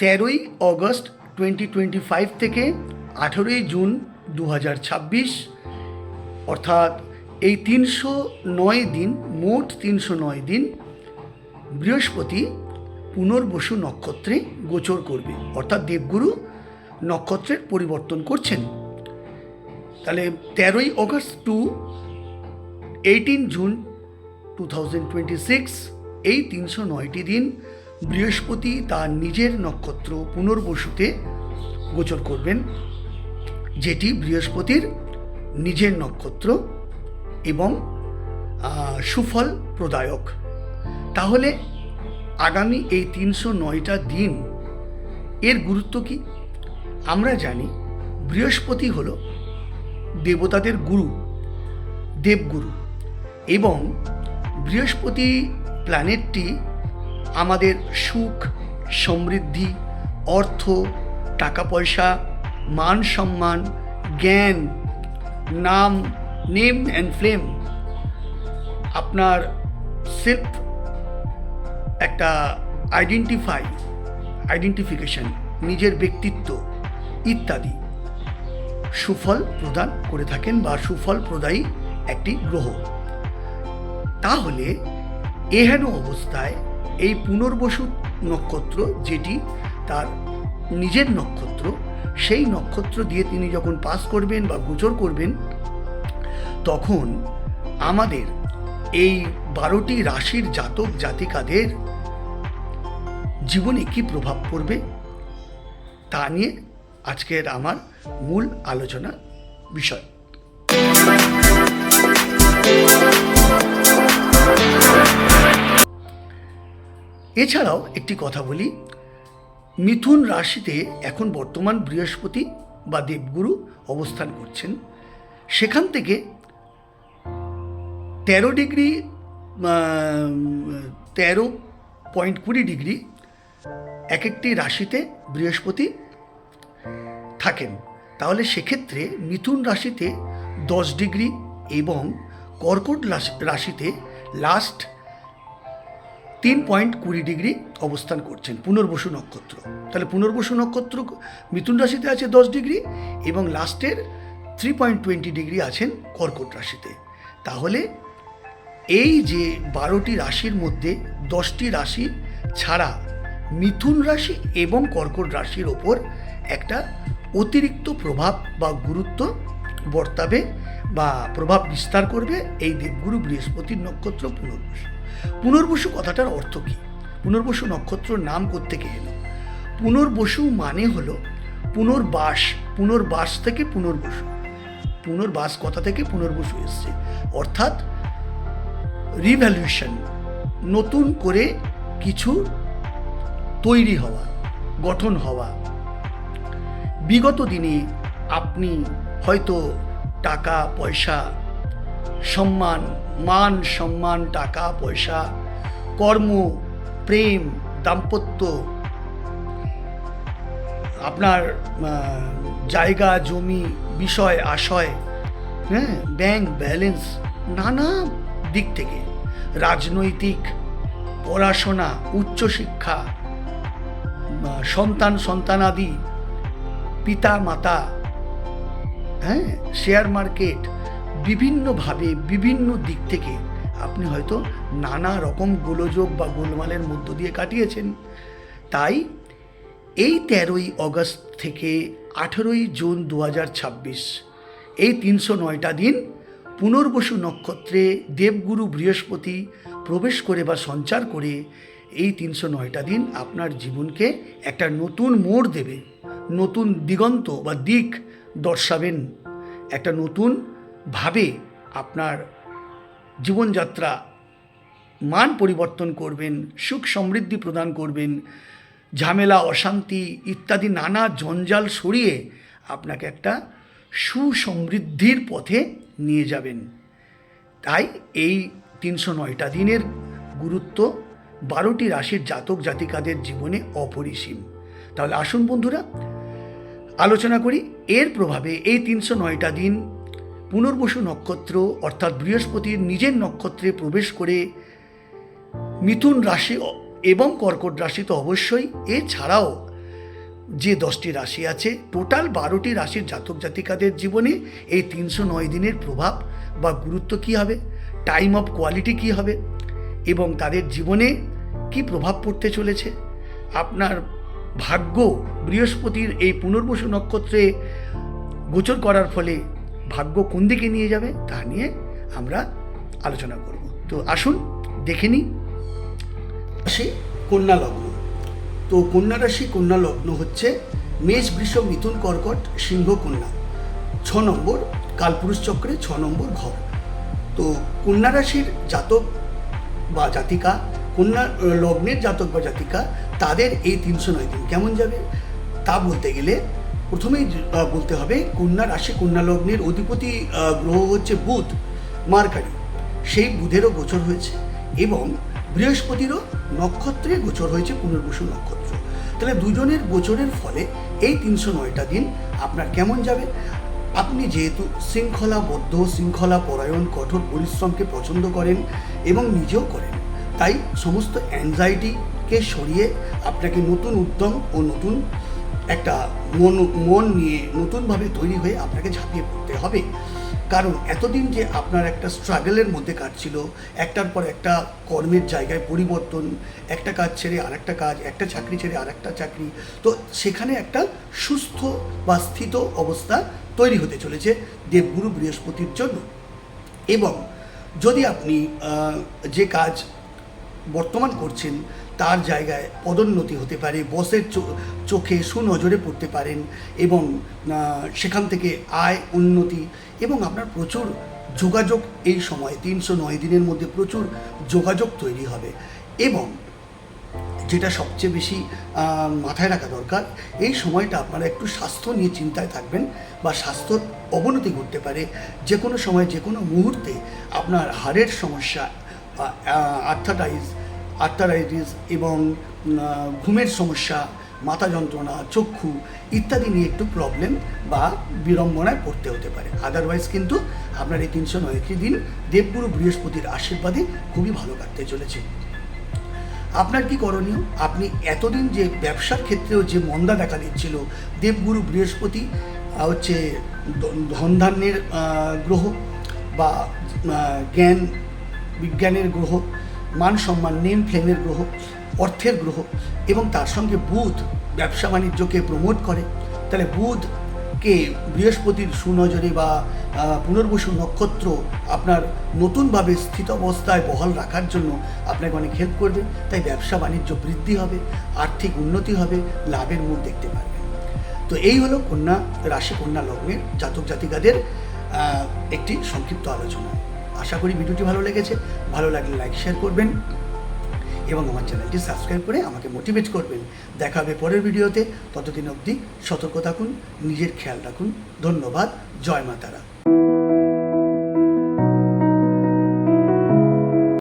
তেরোই August twenty twenty five থেকে আঠেরোই জুন দু হাজার ছাব্বিশ, অর্থাৎ এই তিনশো নয় দিন, মোট তিনশো নয় দিন, বৃহস্পতি পুনর্বসু নক্ষত্রে গোচর করবে, অর্থাৎ দেবগুরু নক্ষত্রের পরিবর্তন করছেন। তাহলে তেরোই August to eighteen June two thousand twenty six এই তিনশো নয়টি দিন বৃহস্পতি তার নিজের নক্ষত্র পুনর্বসুতে গোচর করবেন, যেটি বৃহস্পতির নিজের নক্ষত্র এবং সুফল প্রদায়ক। তাহলে আগামী এই তিনশো নয়টা দিন এর গুরুত্ব কি? আমরা জানি বৃহস্পতি হল দেবতাদের গুরু, দেবগুরু এবং বৃহস্পতি প্ল্যানেটটি আমাদের সুখ, সমৃদ্ধি, অর্থ টাকা পয়সা মান সম্মান, জ্ঞান, নাম, নেম অ্যান্ড ফ্লেম আপনার সেলফ একটা আইডেন্টিফাই আইডেন্টিফিকেশন নিজের ব্যক্তিত্ব ইত্যাদি সুফল প্রদান করে থাকেন বা সুফল প্রদায়ী একটি গ্রহ। তাহলে এহেন অবস্থায় এই পুনর্বসু নক্ষত্র যেটি তার নিজের নক্ষত্র, সেই নক্ষত্র দিয়ে তিনি যখন পাস করবেন বা গোচর করবেন, তখন আমাদের এই বারোটি রাশির জাতক জাতিকাদের জীবনে কি প্রভাব পড়বে তা নিয়ে আজকের আমার মূল আলোচনা বিষয়। এছাড়াও একটি কথা বলি, মিথুন রাশিতে এখন বর্তমান বৃহস্পতি বা দেবগুরু অবস্থান করছেন। সেখান থেকে তেরো ডিগ্রি তেরো পয়েন্ট কুড়ি ডিগ্রি এক একটি রাশিতে বৃহস্পতি থাকেন। তাহলে সেক্ষেত্রে মিথুন রাশিতে দশ ডিগ্রি এবং কর্কট রাশিতে লাস্ট তিন পয়েন্ট কুড়ি ডিগ্রি অবস্থান করছেন পুনর্বসু নক্ষত্র। তাহলে পুনর্বসু নক্ষত্র মিথুন রাশিতে আছে দশ ডিগ্রি এবং লাস্টের থ্রি পয়েন্ট টোয়েন্টি ডিগ্রি আছেন কর্কট রাশিতে। তাহলে এই যে বারোটি রাশির মধ্যে দশটি রাশি ছাড়া মিথুন রাশি এবং কর্কট রাশির ওপর একটা অতিরিক্ত প্রভাব বা গুরুত্ব বর্তাবে বা প্রভাব বিস্তার করবে এই দেবগুরু বৃহস্পতির নক্ষত্র পুনর্বসু। পুনর্বসু কথাটার অর্থ কী? পুনর্বসু নক্ষত্র নাম কোত্থেকে এলো? পুনর্বসু মানে হলো পুনর্বাস পুনর্বাস থেকে পুনর্বসু। পুনর্বাস কথা থেকে পুনর্বসু এসছে। অর্থাৎ রিভ্যালুয়েশন নতুন করে কিছু তৈরি হওয়া, গঠন হওয়া। বিগত দিনে আপনি হয়তো টাকা, পয়সা সম্মান, মান, সম্মান, টাকা, পয়সা, কর্ম, প্রেম, দাম্পত্য, আপনার জায়গা, জমি, বিষয়, আশয় হ্যাঁ ব্যাংক ব্যালেন্স, নানা দিক থেকে। রাজনৈতিক পড়াশোনা, উচ্চশিক্ষা সন্তান, সন্তানাদি, পিতা, মাতা হ্যাঁ শেয়ার মার্কেট বিভিন্নভাবে, বিভিন্ন দিক থেকে আপনি হয়তো নানা রকম গোলযোগ বা গোলমালের মধ্য দিয়ে কাটিয়েছেন। তাই এই তেরোই অগস্ট থেকে আঠেরোই জুন দু এই তিনশো নয়টা দিন পুনর্বসু নক্ষত্রে দেবগুরু বৃহস্পতি প্রবেশ করে বা সঞ্চার করে এই তিনশো নয়টা দিন আপনার জীবনকে একটা নতুন মোড় দেবে, নতুন দিগন্ত বা দিক দর্শাবেন, একটা নতুন ভাবে আপনার জীবনযাত্রা মান পরিবর্তন করবেন, সুখ সমৃদ্ধি প্রদান করবেন, ঝামেলা, অশান্তি ইত্যাদি নানা জঞ্জাল সরিয়ে আপনাকে একটা সুসমৃদ্ধির পথে নিয়ে যাবেন। তাই এই তিনশো নয়টা দিনের গুরুত্ব বারোটি রাশির জাতক জাতিকাদের জীবনে অপরিসীম। তাহলে আসুন বন্ধুরা, আলোচনা করি এর প্রভাবে এই তিনশো নয়টা দিন পুনর্বসু নক্ষত্র অর্থাৎ বৃহস্পতির নিজের নক্ষত্রে প্রবেশ করে মিথুন রাশি এবং কর্কট রাশি তো অবশ্যই। এছাড়াও যে দশটি রাশি আছে, টোটাল বারোটি রাশির জাতক জাতিকাদের জীবনে এই তিনশো নয় দিনের প্রভাব বা গুরুত্ব কী হবে? টাইম অফ কোয়ালিটি কী হবে? এবং তাদের জীবনে কি প্রভাব পড়তে চলেছে? আপনার ভাগ্য বৃহস্পতির এই পুনর্বসু নক্ষত্রে গোচর করার ফলে ভাগ্য কোন দিকে নিয়ে যাবে তা নিয়ে আমরা আলোচনা করব। তো আসুন, দেখে নিই। রাশি, কন্যা লগ্ন। তো কন্যা রাশি, কন্যা লগ্ন হচ্ছে মেষ, বৃষ, মিথুন, কর্কট, সিংহ, কন্যা। ছ নম্বর, কালপুরুষ চক্রে ছ নম্বর ঘর। তো কন্যা রাশির জাতক বা জাতিকা, কন্যা লগ্নের জাতক বা জাতিকা, তাদের এই তিনশো নয় দিন কেমন যাবে? তা বলতে গেলে প্রথমেই বলতে হবে, কন্যা রাশি কন্যা লগ্নের অধিপতি গ্রহ হচ্ছে বুধ, মার্কারি। সেই বুধেরও গোচর হয়েছে এবং বৃহস্পতিরও নক্ষত্রে গোচর হয়েছে পুনর্বসু নক্ষত্র। তাহলে দুজনের গোচরের ফলে এই তিনশো নয়টা দিন আপনার কেমন যাবে? আপনি যেহেতু শৃঙ্খলাবদ্ধ শৃঙ্খলা পরায়ণ, কঠোর পরিশ্রমকে পছন্দ করেন এবং নিজেও করেন, তাই সমস্ত অ্যাংজাইটিকে সরিয়ে আপনাকে নতুন উদ্যম ও নতুন একটা মন মন নিয়ে নতুনভাবে তৈরি হয়ে আপনাকে ঝাঁপিয়ে পড়তে হবে। কারণ এতদিন যে আপনার একটা স্ট্রাগলের মধ্যে কাটছিল, একটার পর একটা কর্মের জায়গায় পরিবর্তন, একটা কাজ ছেড়ে আরেকটা কাজ, একটা চাকরি ছেড়ে আরেকটা চাকরি, তো সেখানে একটা সুস্থ বা স্থিত অবস্থা তৈরি হতে চলেছে দেবগুরু বৃহস্পতির জন্য। এবং যদি আপনি যে কাজ বর্তমান করছেন তার জায়গায় পদোন্নতি হতে পারে, বসের চোখে সুনজরে পড়তে পারেন এবং সেখান থেকে আয়, উন্নতি এবং আপনার প্রচুর যোগাযোগ এই সময়, তিনশো নয় দিনের মধ্যে প্রচুর যোগাযোগ তৈরি হবে এবং যেটা সবচেয়ে বেশি মাথায় রাখা দরকার, এই সময়টা আপনারা একটু স্বাস্থ্য নিয়ে চিন্তায় থাকবেন বা স্বাস্থ্যর অবনতি ঘটতে পারে। যে কোনো সময় যে কোনো মুহূর্তে আপনার হাড়ের সমস্যা আর্থাটাইজ আর্থারাইটিস এবং ঘুমের সমস্যা, মাথা যন্ত্রণা, চক্ষু ইত্যাদি নিয়ে একটু প্রবলেম বা বিড়ম্বনায় পড়তে হতে পারে। আদারওয়াইজ কিন্তু আপনার এই তিনশো নয়টি দিন দেবগুরু বৃহস্পতির আশীর্বাদে খুবই ভালো কাটতে চলেছে। আপনার কি করণীয়? আপনি এতদিন যে ব্যবসার ক্ষেত্রেও যে মন্দা দেখা দিচ্ছিল, দেবগুরু বৃহস্পতি হচ্ছে ধনধান্যের গ্রহ বা জ্ঞান, বিজ্ঞানের গ্রহ মান সম্মান, নেম, ফ্লেমের গ্রহ, অর্থের গ্রহ এবং তার সঙ্গে বুধ ব্যবসা বাণিজ্যকে প্রমোট করে। তাহলে বুধকে বৃহস্পতির সুনজরে বা পুনর্বসু নক্ষত্র আপনার নতুনভাবে স্থিত অবস্থায় বহাল রাখার জন্য আপনাকে অনেক হেল্প করবে। তাই ব্যবসা বাণিজ্য বৃদ্ধি হবে, আর্থিক উন্নতি হবে, লাভের মুখ দেখতে পারবেন। তো এই হলো কন্যা রাশি, কন্যা লগ্নের জাতক জাতিকাদের একটি সংক্ষিপ্ত আলোচনা। আশা করি ভিডিওটি ভালো লেগেছে। ভালো লাগলে লাইক শেয়ার করবেন এবং আমার চ্যানেলটি সাবস্ক্রাইব করে আমাকে মোটিভেট করবেন। দেখা হবে পরের ভিডিওতে। ততদিন অবধি সতর্ক থাকুন, নিজের খেয়াল রাখুন। ধন্যবাদ, জয় মা তারা